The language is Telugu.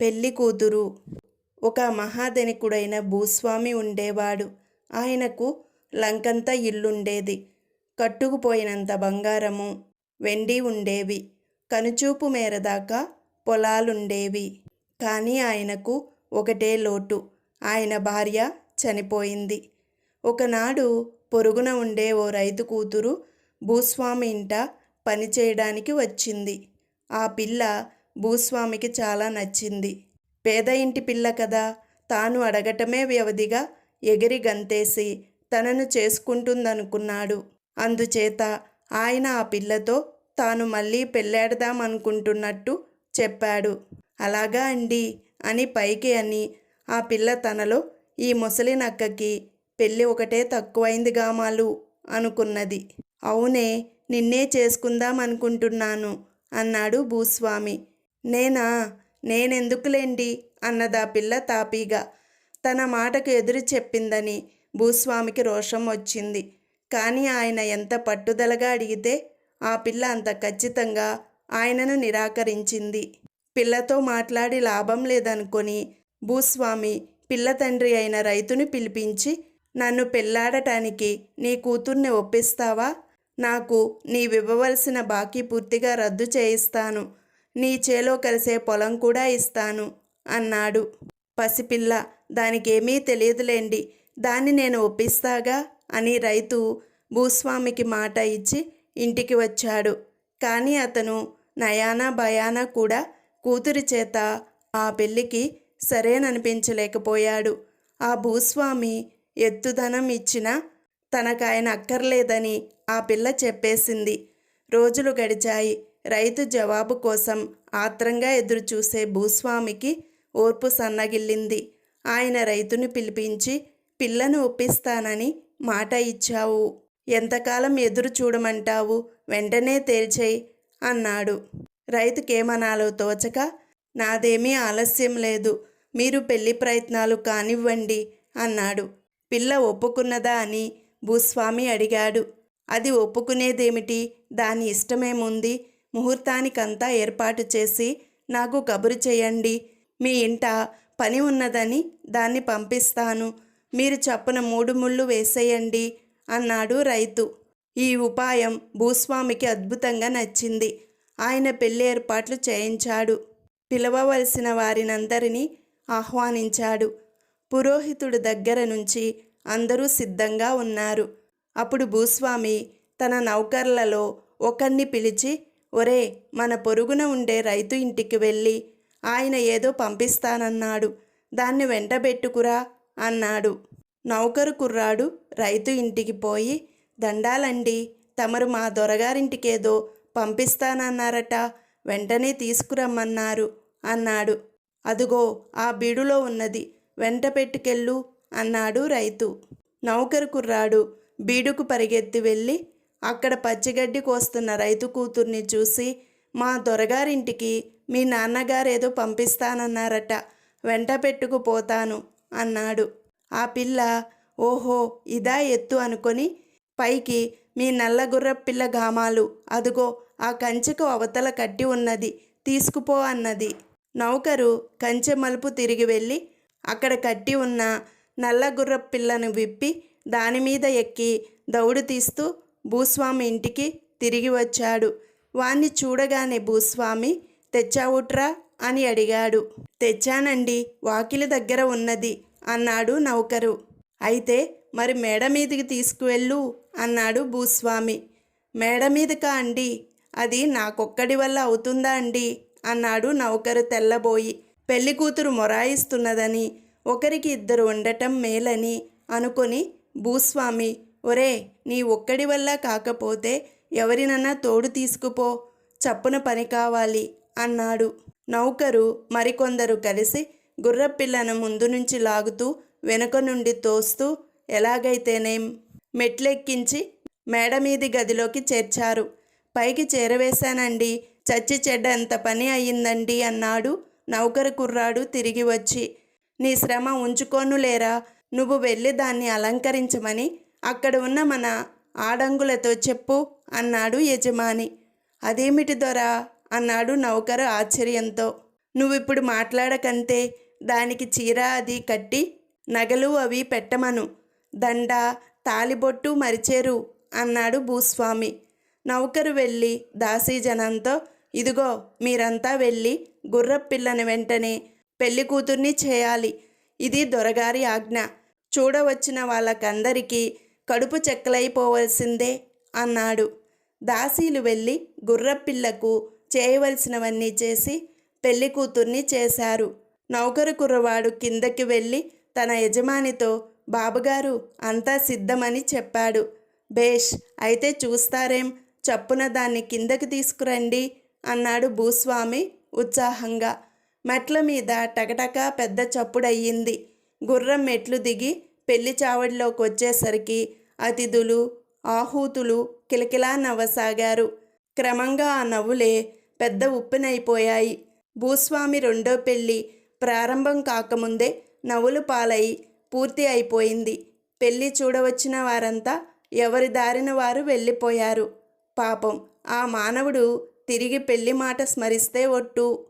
పెళ్ళి కూతురు ఒక మహాధనికుడైన భూస్వామి ఉండేవాడు. ఆయనకు లంకంతా ఇల్లుండేది. కట్టుకుపోయినంత బంగారము వెండి ఉండేవి. కనుచూపు మేర దాకా పొలాలుండేవి. కానీ ఆయనకు ఒకటే లోటు. ఆయన భార్య చనిపోయింది. ఒకనాడు పొరుగున ఉండే ఓ రైతు కూతురు భూస్వామి ఇంట పని చేయడానికి వచ్చింది. ఆ పిల్ల భూస్వామికి చాలా నచ్చింది. పేద ఇంటి పిల్ల కదా! తాను అడగటమే వ్యవధిగా ఎగిరి గంతేసి తనను చేసుకుంటుందనుకున్నాడు. అందుచేత ఆయన ఆ పిల్లతో తాను మళ్ళీ పెళ్ళాడదామనుకుంటున్నట్టు చెప్పాడు. అలాగా అండి! అని పైకి అని ఆ పిల్ల తనలో ఈ ముసలి నక్కకి పెళ్ళి ఒకటే తక్కువైంది గామాలు అనుకున్నది. అవునే నిన్నే చేసుకుందాం అనుకుంటున్నాను అన్నాడు భూస్వామి. నేనా? నేనెందుకులేండి? అన్నదా పిల్ల తాపీగా. తన మాటకు ఎదురు చెప్పిందని భూస్వామికి రోషం వచ్చింది. కానీ ఆయన ఎంత పట్టుదలగా అడిగితే ఆ పిల్ల అంత ఖచ్చితంగా ఆయనను నిరాకరించింది. పిల్లతో మాట్లాడి లాభం లేదనుకొని భూస్వామి పిల్ల తండ్రి అయిన రైతుని పిలిపించి నన్ను పెళ్ళాడటానికి నీ కూతుర్ని ఒప్పిస్తావా? నాకు నీవివ్వవలసిన బాకీ పూర్తిగా రద్దు చేయిస్తాను. నీ చేలో కలిసే పొలం కూడా ఇస్తాను అన్నాడు. పసిపిల్ల దానికేమీ తెలియదులేండి. దాన్ని నేను ఒప్పిస్తాగా? అని రైతు భూస్వామికి మాట ఇచ్చి ఇంటికి వచ్చాడు. కానీ అతను నయానా భయానా కూడా కూతురి చేత ఆ పెళ్ళికి సరేననిపించలేకపోయాడు. ఆ భూస్వామి ఎత్తుదనం ఇచ్చినా తనకాయన అక్కర్లేదని ఆ పిల్ల చెప్పేసింది. రోజులు గడిచాయి. రైతు జవాబు కోసం ఆత్రంగా ఎదురుచూసే భూస్వామికి ఓర్పు సన్నగిల్లింది. ఆయన రైతును పిలిపించి పిల్లను ఒప్పిస్తానని మాట ఇచ్చావు. ఎంతకాలం ఎదురు చూడమంటావు? వెంటనే తేల్చేయి అన్నాడు. రైతుకేమనాలో తోచక నాదేమీ ఆలస్యం లేదు. మీరు పెళ్ళి ప్రయత్నాలు కానివ్వండి అన్నాడు. పిల్ల ఒప్పుకున్నదా అని భూస్వామి అడిగాడు. అది ఒప్పుకునేదేమిటి? దాని ఇష్టమేముంది? ముహూర్తానికంతా ఏర్పాటు చేసి నాకు కబురు చేయండి. మీ ఇంట పని ఉన్నదని దాన్ని పంపిస్తాను. మీరు చప్పున మూడు ముళ్ళు వేసేయండి అన్నాడు రైతు. ఈ ఉపాయం భూస్వామికి అద్భుతంగా నచ్చింది. ఆయన పెళ్ళి ఏర్పాట్లు చేయించాడు. పిలవవలసిన వారినందరినీ ఆహ్వానించాడు. పురోహితుడు దగ్గర నుంచి అందరూ సిద్ధంగా ఉన్నారు. అప్పుడు భూస్వామి తన నౌకర్లలో ఒకరిని పిలిచి ఒరే మన పొరుగున ఉండే రైతు ఇంటికి వెళ్ళి ఆయన ఏదో పంపిస్తానన్నాడు. దాన్ని వెంటబెట్టుకురా అన్నాడు. నౌకరు కుర్రాడు రైతు ఇంటికి పోయి దండాలండి తమరు మా దొరగారింటికేదో పంపిస్తానన్నారట వెంటనే తీసుకురమ్మన్నారు అన్నాడు. అదుగో ఆ బీడులో ఉన్నది వెంట పెట్టుకెళ్ళు అన్నాడు రైతు. నౌకరు కుర్రాడు బీడుకు పరిగెత్తి వెళ్ళి అక్కడ పచ్చిగడ్డి కోస్తున్న రైతు కూతుర్ని చూసి మా దొరగారింటికి మీ నాన్నగారేదో పంపిస్తానన్నారట వెంట పెట్టుకుపోతాను అన్నాడు. ఆ పిల్ల ఓహో ఇదా ఎత్తు అనుకొని పైకి మీ నల్లగుర్ర పిల్ల గామాలు అదుగో ఆ కంచెకు అవతల కట్టి ఉన్నది తీసుకుపో అన్నది. నౌకరు కంచె మలుపు తిరిగి వెళ్ళి అక్కడ కట్టి ఉన్న నల్లగుర్ర పిల్లను విప్పి దానిమీద ఎక్కి దౌడు తీస్తూ భూస్వామి ఇంటికి తిరిగి వచ్చాడు. వాణ్ణి చూడగానే భూస్వామి తెచ్చావుట్రా? అని అడిగాడు. తెచ్చానండి వాకిలి దగ్గర ఉన్నది అన్నాడు నౌకరు. అయితే మరి మేడ మీదికి తీసుకువెళ్ళు అన్నాడు భూస్వామి. మేడ మీదకా అండి అది నాకొక్కడి వల్ల అవుతుందా అండి? అన్నాడు నౌకరు తెల్లబోయి. పెళ్ళి కూతురు మొరాయిస్తున్నదని ఒకరికి ఇద్దరు ఉండటం మేలని అనుకొని భూస్వామి ఒరే నీ ఒక్కడి వల్ల కాకపోతే ఎవరినన్నా తోడు తీసుకుపో చప్పున పని కావాలి అన్నాడు. నౌకరు మరికొందరు కలిసి గుర్రపిల్లను ముందు నుంచి లాగుతూ వెనుక నుండి తోస్తూ ఎలాగైతేనేం మెట్లెక్కించి మేడ మీది గదిలోకి చేర్చారు. పైకి చేరవేశానండి చచ్చి చెడ్డంత పని అయ్యిందండి అన్నాడు నౌకరు కుర్రాడు తిరిగి వచ్చి. నీ శ్రమ ఉంచుకోను లేరా నువ్వు వెళ్ళి దాన్ని అలంకరించమని అక్కడ ఉన్న మన ఆడంగులతో చెప్పు అన్నాడు యజమాని. అదేమిటి దొరా? అన్నాడు నౌకరు ఆశ్చర్యంతో. నువ్విప్పుడు మాట్లాడకంతే దానికి చీర అది కట్టి నగలు అవి పెట్టమను. దండ తాలిబొట్టు మరిచేరు అన్నాడు భూస్వామి. నౌకరు వెళ్ళి దాసీజనంతో ఇదిగో మీరంతా వెళ్ళి గుర్రపిల్లని వెంటనే పెళ్ళి కూతుర్ని చేయాలి. ఇది దొరగారి ఆజ్ఞ. చూడవచ్చిన వాళ్ళకందరికీ కడుపు చెక్కలైపోవలసిందే అన్నాడు. దాసీలు వెళ్ళి గుర్రపిల్లకు చేయవలసినవన్నీ చేసి పెళ్ళి కూతుర్ని చేశారు. నౌకరు కుర్రవాడు కిందకి వెళ్ళి తన యజమానితో బాబుగారు అంతా సిద్ధమని చెప్పాడు. బేష్ అయితే చూస్తారేం? చప్పున దాన్ని కిందకి తీసుకురండి అన్నాడు భూస్వామి ఉత్సాహంగా. మెట్ల మీద టకటక పెద్ద చప్పుడయ్యింది. గుర్రం మెట్లు దిగి పెళ్ళి చావడిలోకి వచ్చేసరికి అతిథులు ఆహూతులు కిలకిలా నవ్వసాగారు. క్రమంగా ఆ నవ్వులే పెద్ద ఉప్పునైపోయాయి. భూస్వామి రెండో పెళ్ళి ప్రారంభం కాకముందే నవ్వులు పాలై పూర్తి అయిపోయింది. పెళ్ళి చూడవచ్చిన వారంతా ఎవరి దారిన వారు వెళ్ళిపోయారు. పాపం ఆ మానవుడు తిరిగి పెళ్ళి మాట స్మరిస్తే ఒట్టు.